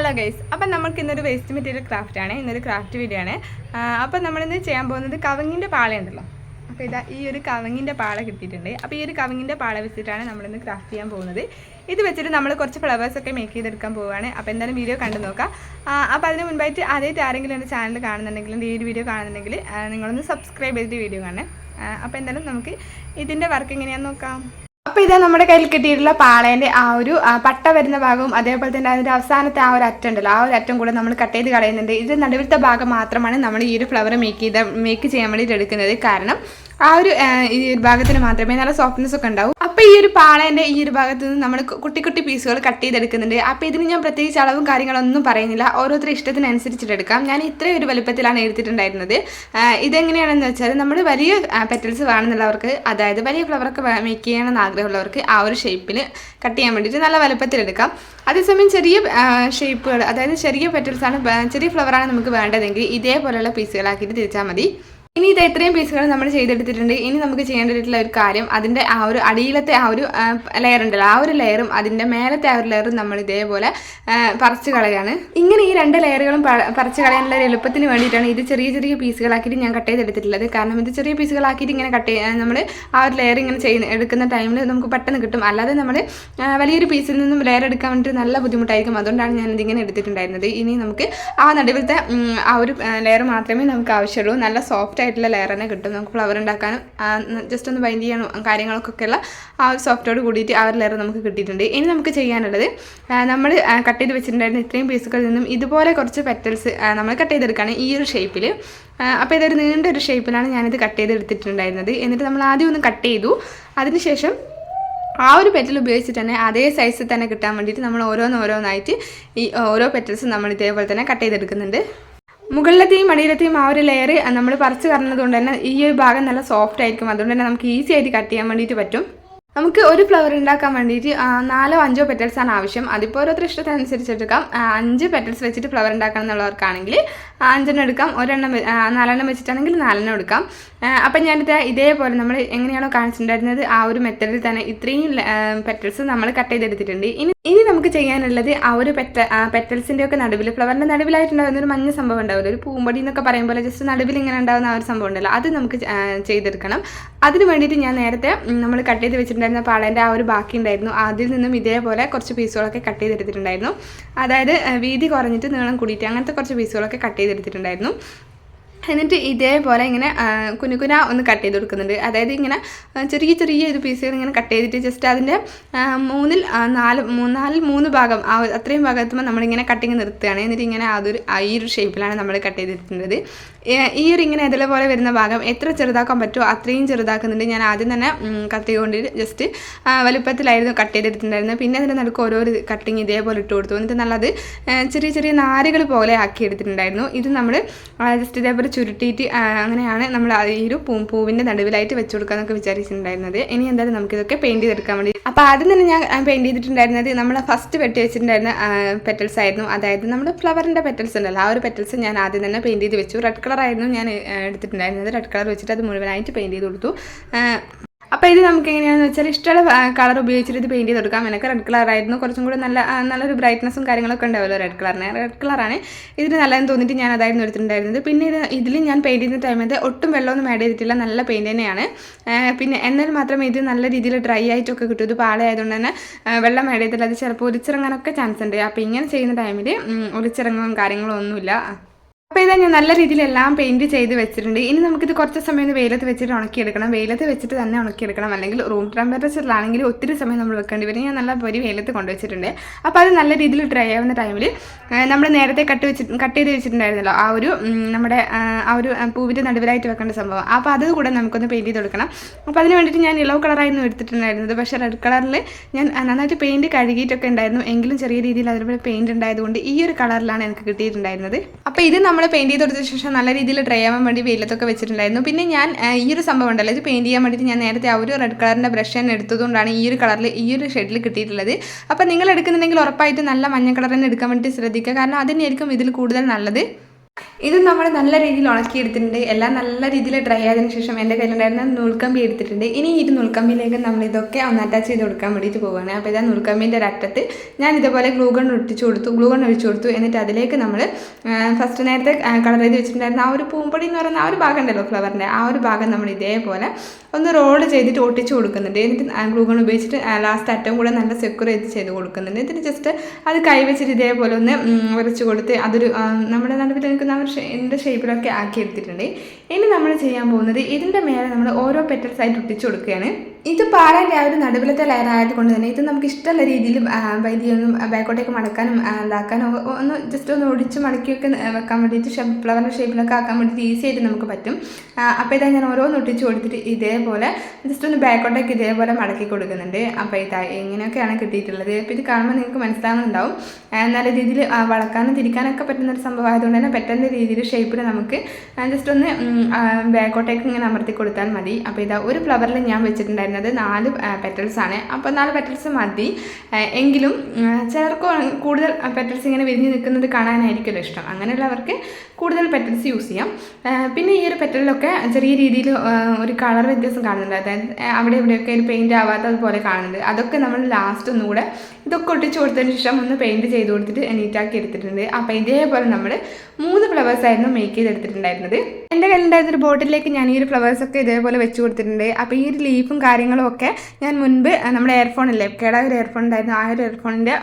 Hello guys അപ്പം നമുക്ക് ഇന്നൊരു വേസ്റ്റ് മെറ്റീരിയൽ ക്രാഫ്റ്റ് ആണ് ഇന്നൊരു ക്രാഫ്റ്റ് വീഡിയോ ആണ്. അപ്പം നമ്മളിന്ന് ചെയ്യാൻ പോകുന്നത് കവങ്ങിന്റെ പാളയുണ്ടല്ലോ അപ്പോൾ ഇതാ ഈ ഒരു കവങ്ങിന്റെ പാള കിട്ടിയിട്ടുണ്ട്. അപ്പോൾ ഈ ഒരു കവങ്ങിന്റെ പാള വെച്ചിട്ടാണ് നമ്മളിന്ന് ക്രാഫ്റ്റ് ചെയ്യാൻ പോകുന്നത്. ഇത് വെച്ചിട്ട് നമ്മൾ കുറച്ച് ഫ്ലവേഴ്സ് ഒക്കെ മേക്ക് ചെയ്തെടുക്കാൻ പോവുകയാണ്. അപ്പോൾ എന്തായാലും വീഡിയോ കണ്ടു നോക്കാം. അപ്പോൾ അതിന് മുൻപായിട്ട് ആദ്യമായിട്ട് ആരെങ്കിലും എന്റെ ചാനൽ കാണുന്നുണ്ടെങ്കിൽ ഈ ഒരു വീഡിയോ കാണുന്നുണ്ടെങ്കിൽ നിങ്ങളൊന്ന് സബ്സ്ക്രൈബ് ചെയ്തിട്ട് വീഡിയോ കാണേ അപ്പോൾ എന്തായാലും നമുക്ക് ഇതിന്റെ വർക്ക് എങ്ങനെയാണെന്ന് നോക്കാം. അപ്പോൾ ഇതാ നമ്മുടെ കയ്യിൽ കിട്ടിയിട്ടുള്ള പാളേന്റെ ആ ഒരു പട്ട വരുന്ന ഭാഗവും അതേപോലെ തന്നെ അതിന്റെ അവസാനത്തെ ആ ഒരു അറ്റം ഉണ്ടല്ലോ ആ ഒരു അറ്റം കൂടെ നമ്മൾ കട്ട് ചെയ്ത് കളയുന്നുണ്ട്. ഇത് നടുവിലത്തെ ഭാഗം മാത്രമാണ് നമ്മൾ ഈ ഒരു ഫ്ലവർ മേക്ക് ചെയ്ത മേക്ക് ചെയ്യാൻ വേണ്ടിയിട്ട് എടുക്കുന്നത്. കാരണം ആ ഒരു ഈ ഭാഗത്തിന് മാത്രമേ നല്ല സോഫ്റ്റ്നെസ് ഒക്കെ ഉണ്ടാവും. അപ്പോൾ ഈ ഒരു പാളേന്റെ ഈ ഒരു ഭാഗത്ത് നിന്ന് നമ്മൾ കുട്ടി കുട്ടി പീസുകൾ കട്ട് ചെയ്തെടുക്കുന്നുണ്ട്. അപ്പോൾ ഇതിന് ഞാൻ പ്രത്യേകിച്ച് അളവും കാര്യങ്ങളൊന്നും പറയുന്നില്ല. ഓരോരുത്തരുടെ ഇഷ്ടത്തിനനുസരിച്ചിട്ട് എടുക്കാം. ഞാൻ ഇത്രയും ഒരു വലുപ്പത്തിലാണ് എടുത്തിട്ടുണ്ടായിരുന്നത്. ഇതെങ്ങനെയാണെന്ന് വെച്ചാൽ നമ്മൾ വലിയ പെറ്റൽസ് വേണമെന്നുള്ളവർക്ക് അതായത് വലിയ ഫ്ലവറൊക്കെ മേക്ക് ചെയ്യണമെന്ന് ആഗ്രഹമുള്ളവർക്ക് ആ ഒരു ഷേപ്പിൽ കട്ട് ചെയ്യാൻ വേണ്ടിയിട്ട് നല്ല വലുപ്പത്തിലെടുക്കാം അതേസമയം ചെറിയ ഷേപ്പുകൾ അതായത് ചെറിയ പെറ്റൽസാണ് ചെറിയ ഫ്ലവറാണ് നമുക്ക് വേണ്ടതെങ്കിൽ ഇതേപോലെയുള്ള പീസുകളാക്കിയിട്ട് തിരിച്ചാൽ മതി. ഇനി ഇത് എത്രയും പീസുകൾ നമ്മൾ ചെയ്തെടുത്തിട്ടുണ്ട്. ഇനി നമുക്ക് ചെയ്യേണ്ടതായിട്ടുള്ള ഒരു കാര്യം അതിന്റെ ആ ഒരു അടിയിലത്തെ ആ ഒരു ലെയർ ഉണ്ടല്ലോ ആ ഒരു ലെയറും അതിന്റെ മേലത്തെ ആ ഒരു ലെയറും നമ്മൾ ഇതേപോലെ പറിച്ച് കളയാണ്. ഇങ്ങനെ ഈ രണ്ട് ലെയറുകളും പറിച്ച് കളയാനുള്ള ഒരു എളുപ്പത്തിന് വേണ്ടിയിട്ടാണ് ഇത് ചെറിയ ചെറിയ പീസുകളാക്കിയിട്ട് ഞാൻ കട്ട് ചെയ്തെടുത്തിട്ടുള്ളത്. കാരണം ഇത് ചെറിയ പീസുകളാക്കിയിട്ട് ഇങ്ങനെ കട്ട് ചെയ്യാൻ നമ്മൾ ആ ഒരു ലെയർ ഇങ്ങനെ ചെയ്യുന്ന എടുക്കുന്ന ടൈമിൽ നമുക്ക് പെട്ടെന്ന് കിട്ടും. അല്ലാതെ നമ്മൾ വലിയൊരു പീസിൽ നിന്നും ലെയർ എടുക്കാൻ വേണ്ടിയിട്ട് നല്ല ബുദ്ധിമുട്ടായിരിക്കും. അതുകൊണ്ടാണ് ഞാൻ ഇതിങ്ങനെ എടുത്തിട്ടുണ്ടായിരുന്നത്. ഇനി നമുക്ക് ആ നടുവിലത്തെ ആ ഒരു ലെയർ മാത്രമേ നമുക്ക് ആവശ്യമുള്ളൂ. നല്ല സോഫ്റ്റ് ആയിട്ടുള്ള ലെയർ തന്നെ കിട്ടും. നമുക്ക് ഫ്ലവർ ഉണ്ടാക്കാനും ജസ്റ്റ് ഒന്ന് ബൈൻഡ് ചെയ്യാനും കാര്യങ്ങൾക്കൊക്കെ ഉള്ള ആ ഒരു സോഫ്റ്റോട് കൂടിയിട്ട് ആ ഒരു ലെയർ നമുക്ക് കിട്ടിയിട്ടുണ്ട്. ഇനി നമുക്ക് ചെയ്യാനുള്ളത് നമ്മൾ കട്ട് ചെയ്ത് വെച്ചിട്ടുണ്ടായിരുന്ന ഇത്രയും പീസുകളിൽ നിന്നും ഇതുപോലെ കുറച്ച് പെറ്റൽസ് നമ്മൾ കട്ട് ചെയ്തെടുക്കുകയാണ് ഈ ഒരു ഷേപ്പിൽ അപ്പോൾ ഇതൊരു നീണ്ട ഒരു ഷേപ്പിലാണ് ഞാനിത് കട്ട് ചെയ്തെടുത്തിട്ടുണ്ടായിരുന്നത് എന്നിട്ട് നമ്മൾ ആദ്യം ഒന്ന് കട്ട് ചെയ്തു. അതിനുശേഷം ആ ഒരു പെറ്റൽ ഉപയോഗിച്ചിട്ട് തന്നെ അതേ സൈസിൽ തന്നെ കിട്ടാൻ വേണ്ടിയിട്ട് നമ്മൾ ഓരോന്നോരോന്നായിട്ട് ഈ ഓരോ പെറ്റൽസും നമ്മൾ ഇതേപോലെ തന്നെ കട്ട് ചെയ്തെടുക്കുന്നുണ്ട്. മുകളിലത്തെയും അടിയിലത്തെയും ആ ഒരു ലെയർ നമ്മൾ പറിച്ച് കറന്നത് കൊണ്ട് തന്നെ ഈ ഒരു ഭാഗം നല്ല സോഫ്റ്റ് ആയിരിക്കും. അതുകൊണ്ട് തന്നെ നമുക്ക് ഈസി ആയിട്ട് കട്ട് ചെയ്യാൻ വേണ്ടിയിട്ട് പറ്റും. നമുക്ക് ഒരു ഫ്ലവർ ഉണ്ടാക്കാൻ വേണ്ടിയിട്ട് നാലോ അഞ്ചോ പെറ്റൽസ് ആണ് ആവശ്യം. അതിപ്പോൾ ഓരോരുത്തർ ഇഷ്ടത്തിനനുസരിച്ച് എടുക്കാം. അഞ്ച് പെറ്റൽസ് വെച്ചിട്ട് ഫ്ലവർ ഉണ്ടാക്കണം എന്നുള്ളവർക്കാണെങ്കിൽ അഞ്ചെണ്ണം എടുക്കാം. ഒരെണ്ണം നാലെണ്ണം വെച്ചിട്ടാണെങ്കിൽ നാലെണ്ണം എടുക്കാം. അപ്പം ഞാനിത് ഇതേപോലെ നമ്മൾ എങ്ങനെയാണോ കാണിച്ചിട്ടുണ്ടായിരുന്നത് ആ ഒരു മെത്തേഡിൽ തന്നെ ഇത്രയും പെറ്റൽസ് നമ്മൾ കട്ട് ചെയ്തെടുത്തിട്ടുണ്ട്. ഇനി ഇനി നമുക്ക് ചെയ്യാനുള്ളത് ആ ഒരു പെറ്റ പെറ്റൽസിന്റെ ഒക്കെ നടുവിൽ ഫ്ലവറിന്റെ നടുവിലായിട്ടുണ്ടാകുന്ന ഒരു മഞ്ഞ സംഭവം ഉണ്ടാവില്ല? ഒരു പൂമ്പടി എന്നൊക്കെ പറയുമ്പോൾ ജസ്റ്റ് നടുവിൽ ഇങ്ങനെ ഉണ്ടാകുന്ന ആ ഒരു സംഭവം ഉണ്ടല്ലോ. അത് നമുക്ക് ചെയ്തെടുക്കണം. അതിന് വേണ്ടിയിട്ട് ഞാൻ നേരത്തെ നമ്മൾ കട്ട് ചെയ്ത് വെച്ചിട്ടുണ്ടായിരുന്ന പാളേന്റെ ആ ഒരു ബാക്കി ഉണ്ടായിരുന്നു. അതിൽ നിന്നും ഇതേപോലെ കുറച്ച് പീസുകളൊക്കെ കട്ട് ചെയ്തെടുത്തിട്ടുണ്ടായിരുന്നു. അതായത് വീതി കുറഞ്ഞിട്ട് നീളം കൂടിയിട്ട് അങ്ങനത്തെ കുറച്ച് പീസുകളൊക്കെ കട്ട് ചെയ്തെടുത്തിട്ടുണ്ടായിരുന്നു. എന്നിട്ട് ഇതേപോലെ ഇങ്ങനെ കുനുകുന ഒന്ന് കട്ട് ചെയ്ത് കൊടുക്കുന്നുണ്ട്. അതായത് ഇങ്ങനെ ചെറിയ ചെറിയ ഒരു പീസുകൾ ഇങ്ങനെ കട്ട് ചെയ്തിട്ട് ജസ്റ്റ് അതിന്റെ മൂന്നിൽ നാല് മൂന്നാലിൽ മൂന്ന് ഭാഗം ആ അത്രയും ഭാഗത്തുമ്പോൾ നമ്മളിങ്ങനെ കട്ടിങ് നിർത്തുകയാണ്. എന്നിട്ട് ഇങ്ങനെ അതൊരു ഈ ഒരു ഷേപ്പിലാണ് നമ്മൾ കട്ട് ചെയ്തിട്ടുള്ളത് ഈ ഒരു ഇങ്ങനെ ഇതേപോലെ വരുന്ന ഭാഗം എത്ര ചെറുതാക്കാൻ പറ്റുമോ അത്രയും ചെറുതാക്കുന്നുണ്ട്. ഞാൻ ആദ്യം തന്നെ കത്തി കൊണ്ട് ജസ്റ്റ് വലുപ്പത്തിലായിരുന്നു കട്ട് ചെയ്തെടുത്തിട്ടുണ്ടായിരുന്നത് പിന്നെ അതിന്റെ നടുക്ക് ഓരോ കട്ടിങ് ഇതേപോലെ ഇട്ട് കൊടുത്തു. എന്നിട്ട് നല്ലത് ചെറിയ ചെറിയ നാരുകൾ പോലെ ആക്കി എടുത്തിട്ടുണ്ടായിരുന്നു. ഇത് നമ്മൾ ജസ്റ്റ് ഇതേപോലെ ചുരുട്ടിയിട്ട് അങ്ങനെയാണ് നമ്മൾ ഈ ഒരു പൂ പൂവിന്റെ നടുവിലായിട്ട് വെച്ച് കൊടുക്കാമെന്നൊക്കെ വിചാരിച്ചിട്ടുണ്ടായിരുന്നത്. ഇനി എന്തായാലും നമുക്കിതൊക്കെ പെയിന്റ് ചെയ്തെടുക്കാൻ വേണ്ടി. അപ്പോൾ ആദ്യം തന്നെ ഞാൻ പെയിന്റ് ചെയ്തിട്ടുണ്ടായിരുന്നത് നമ്മൾ ഫസ്റ്റ് വെട്ടി വെച്ചിട്ടുണ്ടായിരുന്ന പെറ്റൽസ് ആയിരുന്നു. അതായത് നമ്മൾ ഫ്ലവറിന്റെ പെറ്റൽസ് ഉണ്ടല്ലോ ആ ഒരു പെറ്റൽസ് ഞാൻ ആദ്യം തന്നെ പെയിന്റ് ചെയ്ത് വെച്ചു. റെഡ് കളർ ആയിരുന്നു ഞാൻ എടുത്തിട്ടുണ്ടായിരുന്നത്. റെഡ് കളർ വെച്ചിട്ട് അത് മുഴുവനായിട്ട് പെയിന്റ് ചെയ്ത് കൊടുത്തു. അപ്പോൾ ഇത് നമുക്ക് എങ്ങനെയാണെന്ന് വെച്ചാൽ ഇഷ്ടമുള്ള കളർ ഉപയോഗിച്ചിട്ട് ഇത് പെയിന്റ് ചെയ്ത് കൊടുക്കാം. എനിക്ക് റെഡ് കളർ ആയിരുന്നു. കുറച്ചും കൂടി നല്ല നല്ലൊരു ബ്രൈറ്റ്നസ്സും കാര്യങ്ങളൊക്കെ ഉണ്ടാവുമല്ലോ റെഡ് കളറിന് റെഡ് കളറാണ് ഇതിന് നല്ലതെന്ന് തോന്നിയിട്ട് ഞാൻ അതായിരുന്നു എടുത്തിട്ടുണ്ടായിരുന്നത്. പിന്നെ ഇത് ഇതിൽ ഞാൻ പെയിന്റ് ചെയ്യുന്ന ടൈമിൽ ഒട്ടും വെള്ളമൊന്നും ആഡ് ചെയ്തിട്ടില്ല. നല്ല പെയിന്റ് തന്നെയാണ്. പിന്നെ എന്നാൽ മാത്രം ഇത് നല്ല രീതിയിൽ ഡ്രൈ ആയിട്ടൊക്കെ കിട്ടും. ഇത് പാളയായതുകൊണ്ട് തന്നെ വെള്ളം ആഡ് ചെയ്തിട്ടില്ല. അത് ചിലപ്പോൾ ഒലിച്ചിറങ്ങാനൊക്കെ ചാൻസ് ഉണ്ട്. അപ്പോൾ ഇങ്ങനെ ചെയ്യുന്ന ടൈമിൽ ഒലിച്ചിറങ്ങും കാര്യങ്ങളോ ഒന്നുമില്ല അപ്പോൾ ഇതാ ഞാൻ നല്ല രീതിയിൽ എല്ലാം പെയിന്റ് ചെയ്ത് വെച്ചിട്ടുണ്ട്. ഇനി നമുക്കിത് കുറച്ച് സമയം ഒന്ന് വെയിലത്ത് വെച്ചിട്ട് ഉണക്കിയെടുക്കണം. വെയിലത്ത് വെച്ചിട്ട് തന്നെ ഉണക്കിയെടുക്കണം. അല്ലെങ്കിൽ റൂം ടെമ്പറേച്ചറിലാണെങ്കിൽ ഒത്തിരി സമയം നമ്മൾ വെക്കേണ്ടി വരും. ഞാൻ നല്ല പൊരി വെയിലത്ത് കൊണ്ടുവച്ചിട്ടുണ്ട് അപ്പോൾ അത് നല്ല രീതിയിൽ ഡ്രൈ ആവുന്ന ടൈമിൽ നമ്മൾ നേരത്തെ കട്ട് വെച്ചിട്ട് കട്ട് ചെയ്ത് വെച്ചിട്ടുണ്ടായിരുന്നല്ലോ. ആ ഒരു നമ്മുടെ ആ, ഒരു പൂവിന്റെ നടുവിലായിട്ട് വെക്കേണ്ട സംഭവം. അപ്പോൾ അത് കൂടെ നമുക്കൊന്ന് പെയിന്റ് ചെയ്ത് കൊടുക്കണം. അപ്പോൾ അതിന് വേണ്ടിയിട്ട് ഞാൻ യെല്ലോ കളറായിരുന്നു എടുത്തിട്ടുണ്ടായിരുന്നത്. പക്ഷേ റെഡ് കളറിൽ ഞാൻ നന്നായിട്ട് പെയിന്റ് കഴുകിയിട്ടൊക്കെ ഉണ്ടായിരുന്നു. എങ്കിലും ചെറിയ രീതിയിൽ അതിലൂടെ പെയിന്റ് ഉണ്ടായതുകൊണ്ട് ഈ ഒരു കളറിലാണ് എനിക്ക് കിട്ടിയിട്ടുണ്ടായിരുന്നത്. അപ്പോൾ ഇത് നമ്മൾ പെയിന്റ് ചെയ്ത് കൊടുത്ത ശേഷം നല്ല രീതിയിൽ ഡ്രൈ ആവാൻ വേണ്ടി വെയിലത്തൊക്കെ വെച്ചിട്ടുണ്ടായിരുന്നു. പിന്നെ ഞാൻ ഈ ഒരു സംഭവം ഉണ്ടല്ലോ ഇത് പെയിന്റ് ചെയ്യാൻ വേണ്ടിയിട്ട് ഞാൻ നേരത്തെ ആ ഒരു റെഡ് കളറിന്റെ ബ്രഷ് തന്നെ എടുത്തതുകൊണ്ടാണ് ഈ ഒരു കളറിൽ ഈ ഒരു ഷെഡിൽ കിട്ടിയിട്ടുള്ളത്. അപ്പോൾ നിങ്ങൾ എടുക്കുന്നുണ്ടെങ്കിൽ ഉറപ്പായിട്ട് നല്ല മഞ്ഞ കളർ തന്നെ എടുക്കാൻ വേണ്ടി ശ്രദ്ധിക്കുക. കാരണം അതിനായിരിക്കും ഇതിൽ കൂടുതൽ നല്ലത്. ഇത് നമ്മൾ നല്ല രീതിയിൽ ഉണക്കിയെടുത്തിട്ടുണ്ട്. എല്ലാം നല്ല രീതിയിൽ ഡ്രൈ ആയതിനു ശേഷം എന്റെ കയ്യിലുണ്ടായിരുന്ന നൂൽക്കമ്പി എടുത്തിട്ടുണ്ട്. ഇനി ഈ നുൾക്കമ്പിയിലേക്ക് നമ്മൾ ഇതൊക്കെ ഒന്ന് അറ്റാച്ച് ചെയ്ത് കൊടുക്കാൻ വേണ്ടിയിട്ട് പോവുകയാണ് അപ്പോൾ ഇതാ നൂൽക്കമ്പിന്റെ ഒരറ്റത്ത് ഞാൻ ഇതുപോലെ ഗ്ലൂഗൺ ഒട്ടിച്ചു കൊടുത്തു. ഗ്ലൂഗൺ ഒഴിച്ചു കൊടുത്തു. എന്നിട്ട് അതിലേക്ക് നമ്മൾ ഫസ്റ്റ് നേരത്തെ കളർ ചെയ്ത് വെച്ചിട്ടുണ്ടായിരുന്ന ആ ഒരു പൂമ്പൊടി എന്ന് പറയുന്ന ആ ഒരു ഭാഗം ഉണ്ടല്ലോ ഫ്ലവറിന്റെ ആ ഒരു ഭാഗം നമ്മൾ ഇതേപോലെ ഒന്ന് റോൾ ചെയ്തിട്ട് ഒട്ടിച്ചു കൊടുക്കുന്നുണ്ട്. എന്നിട്ട് ഗ്ലൂഗൺ ഉപയോഗിച്ചിട്ട് ലാസ്റ്റ് അറ്റവും കൂടെ നല്ല സെക്യൂർ ചെയ്ത് ചെയ്ത് കൊടുക്കുന്നുണ്ട്. എന്നിട്ട് ജസ്റ്റ് അത് കൈവച്ചിട്ട് ഇതേപോലെ ഒന്ന് വരച്ച് കൊടുത്ത് അതൊരു നമ്മുടെ നടുവിൽ നിൽക്കുന്ന ഷേ- ഷേപ്പിലൊക്കെ ആക്കി എടുത്തിട്ടുണ്ട് ഇനി നമ്മൾ ചെയ്യാൻ പോകുന്നത് ഇതിന്റെ മേലെ നമ്മൾ ഓരോ പെറ്റൽസായിട്ട് ഒട്ടിച്ച് കൊടുക്കുകയാണ്. ഇത് പാടാന്റെ ആ ഒരു നടുവിലത്തെ ലെയർ ആയതുകൊണ്ട് തന്നെ ഇത് നമുക്ക് ഇഷ്ടമുള്ള രീതിയിൽ വൈദ്യൊന്നും ബാക്കോട്ടേക്ക് മടക്കാനും ഇതാക്കാനോ ഒന്ന് ജസ്റ്റ് ഒന്ന് ഒടിച്ച് മടക്കിയൊക്കെ വെക്കാൻ വേണ്ടിയിട്ട് ഷെ ഫ്ലവറിന്റെ ഷേപ്പിലൊക്കെ ആക്കാൻ വേണ്ടിയിട്ട് ഈസി ആയിട്ട് നമുക്ക് പറ്റും. അപ്പോൾ ഇതാ ഞാൻ ഓരോന്ന് ഒട്ടിച്ച് കൊടുത്തിട്ട് ഇതേപോലെ ജസ്റ്റ് ഒന്ന് ബാക്കോട്ടേക്ക് ഇതേപോലെ മടക്കി കൊടുക്കുന്നുണ്ട്. അപ്പോൾ ഇതാ ഇങ്ങനെയൊക്കെയാണ് കിട്ടിയിട്ടുള്ളത്. അപ്പോൾ ഇത് കാണുമ്പോൾ നിങ്ങൾക്ക് മനസ്സിലാവുന്നുണ്ടാവും. നല്ല രീതിയിൽ വളക്കാനും തിരിക്കാനൊക്കെ പറ്റുന്ന ഒരു സംഭവം ആയതുകൊണ്ട് തന്നെ പെട്ടെന്ന് രീതിയിൽ ഷേപ്പിൽ നമുക്ക് ജസ്റ്റ് ഒന്ന് ബാക്കോട്ടേക്ക് ഇങ്ങനെ അമർത്തി കൊടുത്താൽ മതി. അപ്പോൾ ഇതാ ഒരു ഫ്ലവറിൽ ഞാൻ വെച്ചിട്ടുണ്ടായിരുന്നത് നാല് പെറ്റൽസ് ആണ്. അപ്പോൾ നാല് പെറ്റൽസ് മതി. എങ്കിലും ചിലർക്ക് കൂടുതൽ പെറ്റൽസ് ഇങ്ങനെ വിരിഞ്ഞ് നിൽക്കുന്നത് കാണാനായിരിക്കുമല്ലോ ഇഷ്ടം. അങ്ങനെയുള്ളവർക്ക് കൂടുതൽ പെറ്റൽസ് യൂസ് ചെയ്യാം. പിന്നെ ഈ ഒരു പെറ്റലിലൊക്കെ ചെറിയ രീതിയിൽ ഒരു കളർ വ്യത്യാസം കാണുന്നുണ്ട്. അതായത് അവിടെ ഇവിടെയൊക്കെ ഒരു പെയിന്റ് ആവാത്തതുപോലെ കാണുന്നുണ്ട്. അതൊക്കെ നമ്മൾ ലാസ്റ്റ് ഒന്നുകൂടെ ഇതൊക്കെ ഒട്ടിച്ച് കൊടുത്തതിന് ശേഷം ഒന്ന് പെയിന്റ് ചെയ്ത് കൊടുത്തിട്ട് നീറ്റാക്കി എടുത്തിട്ടുണ്ട്. അപ്പോൾ ഇതേപോലെ നമ്മൾ മൂന്ന് ഫ്ലവേഴ്സ് ആയിരുന്നു മേക്ക് ചെയ്തെടുത്തിട്ടുണ്ടായിരുന്നത്. എന്റെ കയ്യിലുണ്ടായിരുന്ന ഒരു ബോട്ടിലേക്ക് ഞാൻ ഈ ഒരു ഫ്ലവേഴ്സ് ഒക്കെ ഇതേപോലെ വെച്ച് കൊടുത്തിട്ടുണ്ട്. അപ്പോൾ ഈ ഒരു ലീഫും കാര്യങ്ങളും ഒക്കെ ഞാൻ മുൻപ് നമ്മുടെ എയർഫോണില്ലേ കേടായ ഒരു എയർഫോൺ ഉണ്ടായിരുന്നു. ആ ഒരു എയർഫോണിന്റെ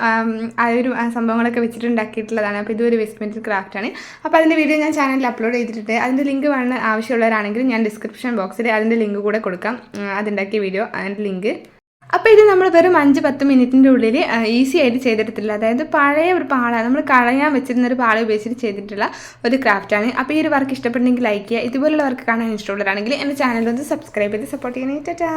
ആ ഒരു സംഭവങ്ങളൊക്കെ വെച്ചിട്ട് ഉണ്ടാക്കിയിട്ടുള്ളതാണ് അപ്പോൾ ഇതൊരു വെസ്റ്റ്മെന്റ് ആണ്. അപ്പോൾ അതിന്റെ വീഡിയോ ഞാൻ ചാനലിൽ അപ്ലോഡ് ചെയ്തിട്ടുണ്ട്. അതിന്റെ ലിങ്ക് വേണം ആവശ്യമുള്ളവരാണെങ്കിൽ ഞാൻ ഡിസ്ക്രിപ്ഷൻ ബോക്സിൽ അതിന്റെ ലിങ്ക് കൂടെ കൊടുക്കാം. അതുണ്ടാക്കിയ വീഡിയോ അതിന്റെ ലിങ്ക് അപ്പോൾ ഇത് നമ്മൾ വെറും അഞ്ച് പത്ത് മിനിറ്റിന്റെ ഉള്ളിൽ ഈസി ആയിട്ട് ചെയ്തെടുത്തില്ല അതായത് പഴയ ഒരു പാളാണ്. നമ്മൾ കളയാൻ വെച്ചിരുന്ന ഒരു പാള ഉപയോഗിച്ചിട്ട് ചെയ്തിട്ടുള്ള ഒരു ക്രാഫ്റ്റാണ് അപ്പോൾ ഈ ഒരു വർക്ക് ഇഷ്ടപ്പെട്ടെങ്കിൽ ലൈക്ക് ചെയ്യുക. ഇതുപോലുള്ള വർക്ക് കാണാൻ ഇഷ്ടമുള്ളവരാണെങ്കിൽ എന്റെ ചാനൽ ഒന്ന് സബ്സ്ക്രൈബ് ചെയ്ത് സപ്പോർട്ട് ചെയ്യണേ. ടാറ്റാ.